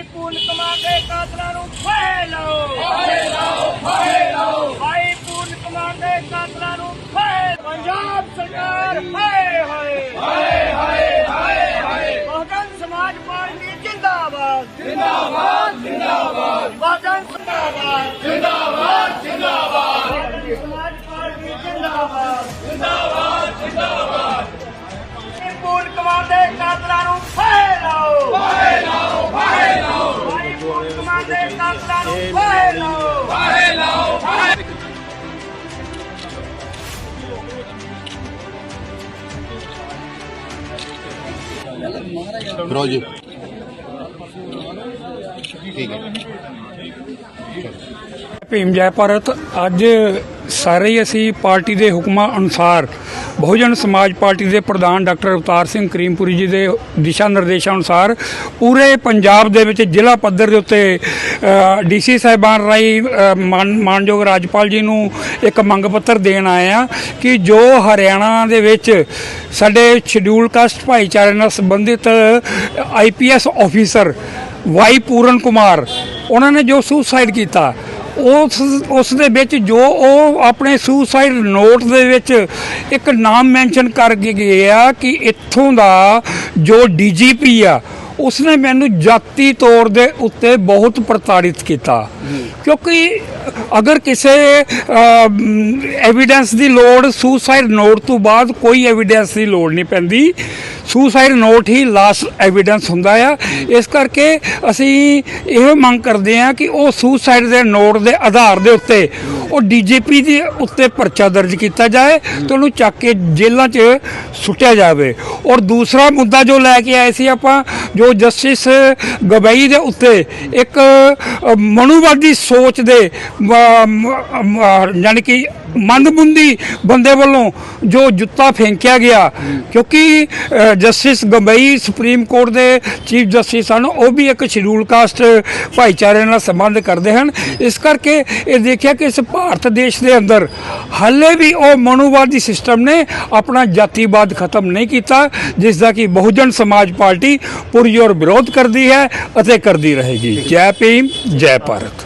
ભાઈ પુલ કમાકે કાતરાનું ફેલો ભાઈ પુલ કમાકે કાતરાનું ફેલ પંજાબ સરકાર હય હય બહુજન સમાજ પાર્ટી જિંદાબાદ જિंदाबाद જિંદાબાદ બહુજન જિંદાબાદ જિંદાબાદ જિंदाबाद બહુજન સમાજ પાર્ટી જિંદાબાદ જિંદાબાદ જિંદાબાદ પુલ કમાકે ਕਰੋ ਜੀ। ਠੀਕ ਹੈ। ਭੀਮ ਜੈ ਭਾਰਤ, ਅੱਜ ਸਾਰੇ ਹੀ ਅਸੀਂ ਪਾਰਟੀ ਦੇ ਹੁਕਮਾਂ ਅਨੁਸਾਰ ਬਹੁਜਨ ਸਮਾਜ ਪਾਰਟੀ ਦੇ ਪ੍ਰਧਾਨ ਡਾਕਟਰ ਅਵਤਾਰ ਸਿੰਘ ਕਰੀਮਪੁਰੀ ਜੀ ਦੇ ਦਿਸ਼ਾ ਨਿਰਦੇਸ਼ਾਂ ਅਨੁਸਾਰ ਪੂਰੇ ਪੰਜਾਬ ਦੇ ਵਿੱਚ ਜ਼ਿਲ੍ਹਾ ਪੱਧਰ ਦੇ ਉੱਤੇ ਡੀਸੀ ਸਾਹਿਬਾਨ ਰਾਈ ਮਾਨ- ਮਾਨਯੋਗ ਰਾਜਪਾਲ ਜੀ ਨੂੰ ਇੱਕ ਮੰਗ ਪੱਤਰ ਦੇਣ ਆਏ ਆ ਕਿ ਜੋ ਹਰਿਆਣਾ ਦੇ ਵਿੱਚ ਸਾਡੇ ਸ਼ਡਿਊਲ ਕਾਸਟ ਭਾਈਚਾਰੇ ਨਾਲ ਸੰਬੰਧਿਤ IPS officer Y Puran Kumar, ਉਹਨਾਂ ਨੇ ਜੋ ਸੁਸਾਈਡ ਕੀਤਾ ਉਸ ਉਸ ਦੇ ਵਿੱਚ ਜੋ ਉਹ ਆਪਣੇ ਸੁਸਾਈਡ ਨੋਟ ਦੇ ਵਿੱਚ ਇੱਕ ਨਾਮ ਮੈਂਸ਼ਨ ਕਰਕੇ ਗਏ ਆ ਕਿ ਇੱਥੋਂ ਦਾ ਜੋ ਡੀਜੀਪੀ ਆ ਉਸਨੇ ਮੈਨੂੰ ਜਾਤੀ ਤੌਰ ਦੇ ਉੱਤੇ ਬਹੁਤ ਪ੍ਰਤਾੜਿਤ ਕੀਤਾ। ਕਿਉਂਕਿ ਅਗਰ ਕਿਸੇ ਐਵੀਡੈਂਸ ਦੀ ਲੋੜ ਸੁਸਾਈਡ ਨੋਟ ਤੋਂ ਬਾਅਦ ਕੋਈ ਐਵੀਡੈਂਸ ਦੀ ਲੋੜ ਨਹੀਂ ਪੈਂਦੀ। ਸੁਸਾਈਡ ਨੋਟ ਹੀ ਲਾਸਟ ਐਵੀਡੈਂਸ ਹੁੰਦਾ ਆ। ਇਸ ਕਰਕੇ ਅਸੀਂ ਇਹ ਮੰਗ ਕਰਦੇ ਹਾਂ ਕਿ ਉਹ ਸੁਸਾਈਡ ਦੇ ਨੋਟ ਦੇ ਆਧਾਰ ਦੇ ਉੱਤੇ, ਉਹ ਡੀਜੀਪੀ ਦੇ ਉੱਤੇ ਪਰਚਾ ਦਰਜ ਕੀਤਾ ਜਾਏ, ਤੇ ਉਹਨੂੰ ਚੱਕ ਕੇ ਜੇਲ੍ਹਾਂ 'ਚ ਸੁੱਟਿਆ ਜਾਵੇ। ਔਰ ਦੂਸਰਾ ਮੁੱਦਾ ਜੋ ਲੈ ਕੇ ਆਏ ਸੀ ਆਪਾਂ ਜੋ ਜਸਟਿਸ ਗਬਈ ਦੇ ਉੱਤੇ ਇੱਕ ਅ, ਮਨੂਵਾਦੀ ਸੋਚ ਦੇ ਯਾਨੀ ਕਿ ਮੰਦਬੁੰਦੀ ਬੰਦੇ ਵੱਲੋਂ ਜੋ ਜੁੱਤਾ ਫੇਂਕਿਆ ਗਿਆ, ਕਿਉਂਕਿ ਜਸਟਿਸ ਗੰਬਈ ਸੁਪਰੀਮ ਕੋਰਟ ਦੇ ਚੀਫ ਜਸਟਿਸ ਹਨ, ਉਹ ਵੀ ਇੱਕ ਸ਼ਡਿਊਲ ਕਾਸਟ ਭਾਈਚਾਰੇ ਨਾਲ ਸੰਬੰਧ ਕਰਦੇ ਹਨ। ਇਸ ਕਰਕੇ ਇਹ ਦੇਖਿਆ ਕਿ ਇਸ ਭਾਰਤ ਦੇਸ਼ ਦੇ ਅੰਦਰ ਹਾਲੇ ਵੀ ਉਹ ਮਨੂਵਾਦੀ ਸਿਸਟਮ ਨੇ ਆਪਣਾ ਜਾਤੀਵਾਦ ਖਤਮ ਨਹੀਂ ਕੀਤਾ ਜਿਸ ਦਾ ਕਿ ਬਹੁਜਨ ਸਮਾਜ ਪਾਰਟੀ ਪੁਰਜੋਰ ਵਿਰੋਧ ਕਰਦੀ ਹੈ ਅਤੇ ਕਰਦੀ ਰਹੇਗੀ। ਜੈ ਭੀਮ, ਜੈ ਭਾਰਤ।